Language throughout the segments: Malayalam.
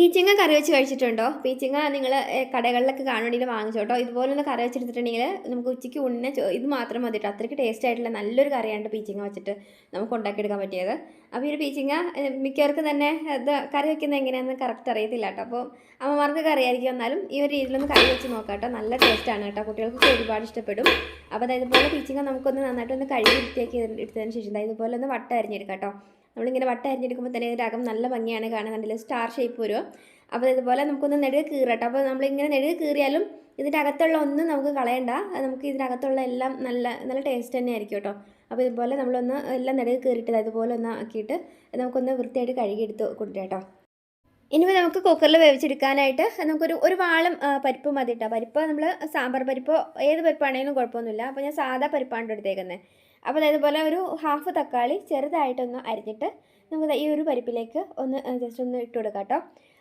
പീച്ചിങ്ങ കറി വെച്ച് കഴിച്ചിട്ടുണ്ടോ? പീച്ചിങ്ങ നിങ്ങൾ കടകളിലൊക്കെ കാണുകയാണെങ്കിൽ വാങ്ങിച്ചോട്ടോ. ഇതുപോലൊന്ന് കറി വെച്ചെടുത്തിട്ടുണ്ടെങ്കിൽ നമുക്ക് ഉച്ചയ്ക്ക് ഉണ്ണ ഇത് മാത്രം മതി അത്രയ്ക്ക് ടേസ്റ്റ് ആയിട്ടുള്ള നല്ലൊരു കറിയാണ് പീച്ചിങ്ങ വെച്ചിട്ട് നമുക്ക് ഉണ്ടാക്കിയെടുക്കാൻ പറ്റിയത്. അപ്പോൾ ഈ ഒരു പീച്ചിങ്ങ മിക്കവർക്കും തന്നെ ഇത് കറി വെക്കുന്നത് എങ്ങനെയാണെന്ന് കറക്റ്റ് അറിയത്തില്ല കേട്ടോ. അപ്പോൾ അമ്മമാർക്കൊക്കെ അറിയായിരിക്കും എന്നാലും ഈ ഒരു രീതിയിലൊന്ന് കറി വെച്ച് നോക്കാം കേട്ടോ. നല്ല ടേസ്റ്റാണ് കേട്ടോ. കുട്ടികൾക്ക് ഒരുപാട് ഇഷ്ടപ്പെടും. അപ്പോൾ അതായത് ഇതുപോലെ പീച്ചിങ്ങ നമുക്കൊന്ന് നന്നായിട്ടൊന്ന് കഴുകി വൃത്തിയാക്കി എടുത്തതിന് ശേഷം ഇതുപോലെ ഒന്ന് വട്ട അരിഞ്ഞെടുക്കാം കേട്ടോ. നമ്മളിങ്ങനെ വട്ട അരിഞ്ഞെടുക്കുമ്പോൾ തന്നെ ഇതിന്റെ അകം നല്ല ഭംഗിയാണ് കാണുന്നുണ്ടല്ലോ സ്റ്റാർ ഷേപ്പ് വരും. അപ്പോൾ ഇതുപോലെ നമുക്കൊന്ന് നെടുക കീറട്ടോ. അപ്പോൾ നമ്മളിങ്ങനെ നെടുക കീറിയാലും ഇതിന്റെ അകത്തുള്ള ഒന്നും നമുക്ക് കളയണ്ട. നമുക്ക് ഇതിന്റെ അകത്തുള്ള എല്ലാം നല്ല നല്ല ടേസ്റ്റ് തന്നെ ആയിരിക്കും കേട്ടോ. അപ്പോൾ ഇതുപോലെ നമ്മളൊന്ന് എല്ലാം നെടുക കീറിയിട്ട് അതുപോലെ ഒന്ന് ആക്കിയിട്ട് നമുക്കൊന്ന് വൃത്തിയായിട്ട് കഴുകിയെടുത്ത് കൊടുക്കാം കേട്ടോ. ഇനി നമുക്ക് കുക്കറിൽ വേവിച്ചെടുക്കാനായിട്ട് നമുക്കൊരു ഒരു വാളം പരിപ്പ് മതി കേട്ടോ. പരിപ്പ് നമ്മൾ സാമ്പാർ പരിപ്പോ ഏത് പരിപ്പാണെങ്കിലും കുഴപ്പമൊന്നുമില്ല. അപ്പോൾ ഞാൻ സാധാ പരിപ്പാണ് എടുത്തേക്കുന്നത് അപ്പോൾ ഇതുപോലെ ഒരു ഹാഫ് തക്കാളി ചെറുതായിട്ടൊന്ന് അരിഞ്ഞിട്ട് നമുക്ക് ഈ ഒരു പരിപ്പിലേക്ക് ഒന്ന് ജസ്റ്റ് ഒന്ന് ഇട്ട് കൊടുക്കാം കേട്ടോ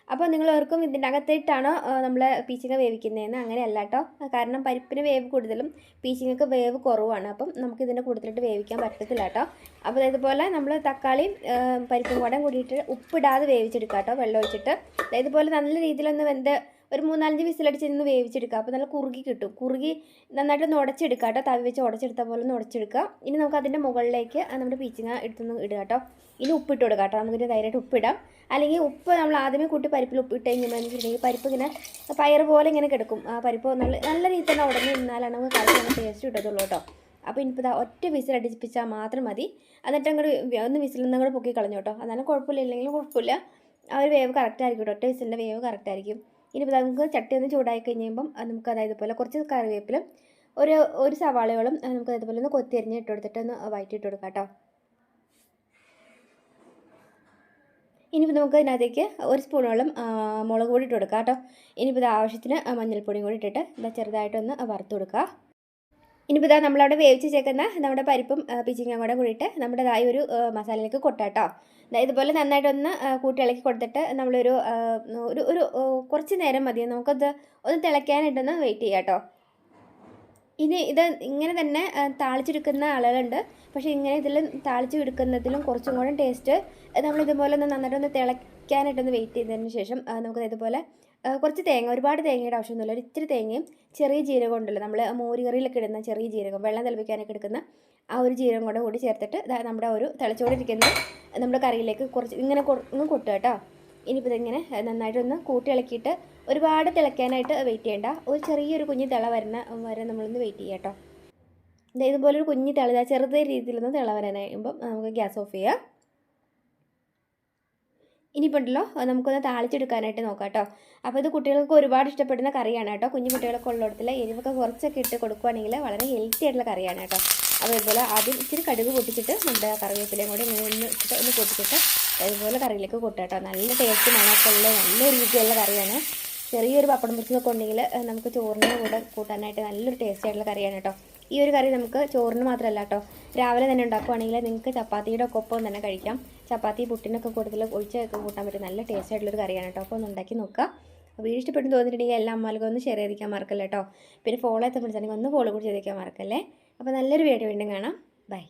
അപ്പോൾ നിങ്ങൾ ഓർക്കും ഇതിന്റെ അകത്തിട്ടാണോ നമ്മൾ പീച്ചിങ്ങ വേവിക്കുന്നതെന്ന് അങ്ങനെയല്ല കേട്ടോ കാരണം പരിപ്പിന് വേവ് കൂടുതലും പീച്ചിങ്ങക്ക് വേവ് കുറവാണ്. അപ്പം നമുക്ക് ഇതിന്റെ കൂടുതലിട്ട് വേവിക്കാൻ പറ്റത്തില്ല കേട്ടോ അപ്പോൾ ഇതുപോലെ നമ്മൾ തക്കാളിയും പരിപ്പും കൂടെ കൂടിയിട്ട് ഉപ്പിടാതെ വേവിച്ചെടുക്കാം കേട്ടോ വെള്ളം ഒഴിച്ചിട്ട് ഇതുപോലെ നല്ല രീതിയിലൊന്ന് വെന്ത് ഒരു മൂന്നാലഞ്ച് വിസിലടിച്ച് നിന്ന് വേവിച്ചെടുക്കുക. അപ്പോൾ നല്ല കുറുകി കിട്ടും. കുറുകി നന്നായിട്ട് നുടച്ചെടുക്കുക കേട്ടോ. തവി വെച്ച് ഉടച്ചെടുത്ത പോലെ ഒന്ന് ഉടച്ചെടുക്കുക ഇനി നമുക്ക് അതിന്റെ മുകളിലേക്ക് നമ്മുടെ പീച്ചിങ്ങ എടുത്തൊന്ന് ഇടുക കേട്ടോ. ഇനി ഉപ്പിട്ട് കൊടുക്കുക കേട്ടോ. നമുക്കിത് ധൈര്യമായിട്ട് ഉപ്പിടാം. അല്ലെങ്കിൽ ഉപ്പ് നമ്മൾ ആദ്യമേ കൂട്ടി പരിപ്പിൽ ഉപ്പിട്ട് കഴിഞ്ഞാൽ വെച്ചിട്ടുണ്ടെങ്കിൽ പരിപ്പ് ഇങ്ങനെ പയർ പോലെ ഇങ്ങനെ കിടക്കും. ആ പരിപ്പ് നല്ല നല്ല രീതിയിൽ തന്നെ ഉടഞ്ഞ് നിന്നാലാണ് നമുക്ക് കറി നമുക്ക് ടേസ്റ്റ് കിട്ടത്തുള്ളൂ കേട്ടോ. അപ്പോൾ ഇനിയിപ്പോൾ ഇതാ ഒറ്റ വിസിൽ അടിപ്പിച്ചാൽ മാത്രം മതി. എന്നിട്ട് അങ്ങോട്ട് ഒന്ന് വിസിൽ നിന്ന് കൂടെ പൊക്കി കളഞ്ഞു കേട്ടോ. എന്നാലും കുഴപ്പമില്ല. ഇല്ലെങ്കിലും കുഴപ്പമില്ല. ആ ഒരു വേവ് കറക്റ്റ് ആയിരിക്കും കേട്ടോ. ഒറ്റ വിസിലിന്റെ വേവ് കറക്റ്റ് ആയിരിക്കും. ഇനിയിപ്പോൾ നമുക്ക് ചട്ടി ഒന്ന് ചൂടായി കഴിഞ്ഞുമ്പം നമുക്ക് അതായത് പോലെ കുറച്ച് കറിവേപ്പിലും ഒരു ഒരു സവാളയോളം അത് നമുക്ക് അതേപോലെ ഒന്ന് കൊത്തി അരിഞ്ഞ് ഇട്ട് കൊടുത്തിട്ട് ഒന്ന് വഴറ്റിയിട്ട് കൊടുക്കാം കേട്ടോ. ഇനിയിപ്പോൾ നമുക്ക് ഇതിനകത്തേക്ക് ഒരു സ്പൂണോളം മുളക് പൊടി ഇട്ട് കൊടുക്കാം കേട്ടോ. ഇനിയിപ്പോൾ ഇത് ആവശ്യത്തിന് മഞ്ഞൾപ്പൊടിയും കൂടി ഇട്ടിട്ട് ഇതാ ചെറുതായിട്ടൊന്ന് വറുത്ത് കൊടുക്കുക ഇനിയിപ്പോൾ ഇതാ നമ്മളവിടെ വേവിച്ച് ചേർക്കുന്ന നമ്മുടെ പരിപ്പും പിച്ചിങ്ങും കൂടെ കൂടിയിട്ട് നമ്മുടേതായ ഒരു മസാലയിലേക്ക് കൊട്ടാട്ടോ ഇതുപോലെ നന്നായിട്ടൊന്ന് കൂട്ടിളക്കി കൊടുത്തിട്ട് നമ്മളൊരു ഒരു ഒരു കുറച്ച് നേരം മതി. നമുക്കത് ഒന്ന് തിളയ്ക്കാനായിട്ടൊന്ന് വെയിറ്റ് ചെയ്യാം കേട്ടോ ഇനി ഇത് ഇങ്ങനെ തന്നെ താളിച്ചെടുക്കുന്ന ആളുകളുണ്ട്. പക്ഷേ ഇങ്ങനെ ഇതിൽ താളിച്ച് എടുക്കുന്നതിലും കുറച്ചും കൂടെ ടേസ്റ്റ് നമ്മൾ ഇതുപോലെ ഒന്ന് നന്നായിട്ടൊന്ന് തിളയ്ക്കാനായിട്ടൊന്ന് വെയിറ്റ് ചെയ്തതിന് ശേഷം നമുക്ക് ഇതുപോലെ കുറച്ച് തേങ്ങ ഒരുപാട് തേങ്ങയുടെ ആവശ്യമൊന്നുമില്ല. ഒരു ഇത്തിരി തേങ്ങയും ചെറിയ ജീരകം ഉണ്ടല്ലോ. നമ്മൾ മോരുകറിയിലൊക്കെ ഇടുന്ന ചെറിയ ജീരകം വെള്ളം തിളപ്പിക്കാനൊക്കെ എടുക്കുന്ന ആ ഒരു ജീരകം കൂടെ കൂടി ചേർത്തിട്ട് നമ്മുടെ ഒരു തിളച്ചുകൊണ്ടിരിക്കുന്ന നമ്മുടെ കറിയിലേക്ക് കുറച്ച് ഇങ്ങനെ ഒന്ന് കൊട്ടുക കേട്ടോ. ഇനിയിപ്പോൾ ഇതിങ്ങനെ നന്നായിട്ടൊന്ന് കൂട്ടി ഇളക്കിയിട്ട് ഒരുപാട് തിളയ്ക്കാനായിട്ട് വെയിറ്റ് ചെയ്യേണ്ട. ഒരു ചെറിയൊരു കുഞ്ഞ് തിള വരുന്ന വരെ നമ്മളൊന്ന് വെയിറ്റ് ചെയ്യാം കേട്ടോ. ഇതുപോലെ ഒരു കുഞ്ഞ് തിള ദാ ചെറുതായ രീതിയിലൊന്ന് തിള വരാനാകുമ്പം നമുക്ക് ഗ്യാസ് ഓഫ് ചെയ്യാം. ഇനിയിപ്പോൾ ഉണ്ടല്ലോ നമുക്കൊന്ന് താളിച്ചെടുക്കാനായിട്ട് നോക്കാം കേട്ടോ അപ്പോൾ ഇത് കുട്ടികൾക്ക് ഒരുപാട് ഇഷ്ടപ്പെടുന്ന കറിയാണ് കേട്ടോ. കുഞ്ഞു കുട്ടികളൊക്കെ ഉള്ളിടത്തിൽ എരിവൊക്കെ കുറച്ചൊക്കെ ഇട്ട് കൊടുക്കുകയാണെങ്കിൽ വളരെ ഹെൽത്തി ആയിട്ടുള്ള കറിയാണ് കേട്ടോ. അതേപോലെ ആദ്യം ഇച്ചിരി കടുക് പൊട്ടിച്ചിട്ട് നമ്മുടെ കറിവേപ്പിലയും കൂടി ഇങ്ങനെ ഒന്ന് ഇട്ടിട്ട് ഒന്ന് പൊട്ടിച്ചിട്ട് അതുപോലെ കറിയിലേക്ക് കൊട്ടുക കേട്ടോ. നല്ല ടേസ്റ്റ് മണക്കുള്ള നല്ല രീതിയിലുള്ള കറിയാണ്. ചെറിയൊരു പപ്പടം പൊരിച്ചതൊക്കെ ഉണ്ടെങ്കിൽ നമുക്ക് ചോറിന്റെ കൂടെ കൂട്ടാനായിട്ട് നല്ലൊരു ടേസ്റ്റ് ആയിട്ടുള്ള കറിയാണ് കേട്ടോ. ഈ ഒരു കറി നമുക്ക് ചോറിന് മാത്രമല്ല കേട്ടോ. രാവിലെ തന്നെ ഉണ്ടാക്കുവാണെങ്കിൽ നിങ്ങൾക്ക് ചപ്പാത്തിയുടെ ഒക്കെ ഒപ്പം തന്നെ കഴിക്കാം. ചപ്പാത്തി പുട്ടിനൊക്കെ കൂടുതൽ ഒഴിച്ചൊക്കെ കൂട്ടാൻ പറ്റും നല്ല ടേസ്റ്റ് ആയിട്ടുള്ളൊരു കറിയാണ് കേട്ടോ അപ്പോൾ ഒന്ന് ഉണ്ടാക്കി നോക്കുക വീഡിയോ ഇഷ്ടപ്പെട്ടു തോന്നിയിട്ടുണ്ടെങ്കിൽ എല്ലാ അമ്മമാർക്കും ഒന്ന് ഷെയർ ചെയ്തിരിക്കാൻ മറക്കല്ലേട്ടോ പിന്നെ ഫോളോ എത്താൻ ഒന്ന് ഫോളോ കൂടി ചെയ്തിരിക്കാൻ മറക്കല്ലേ. അപ്പോൾ നല്ലൊരു വീഡിയോ വീണ്ടും കാണാം. ബൈ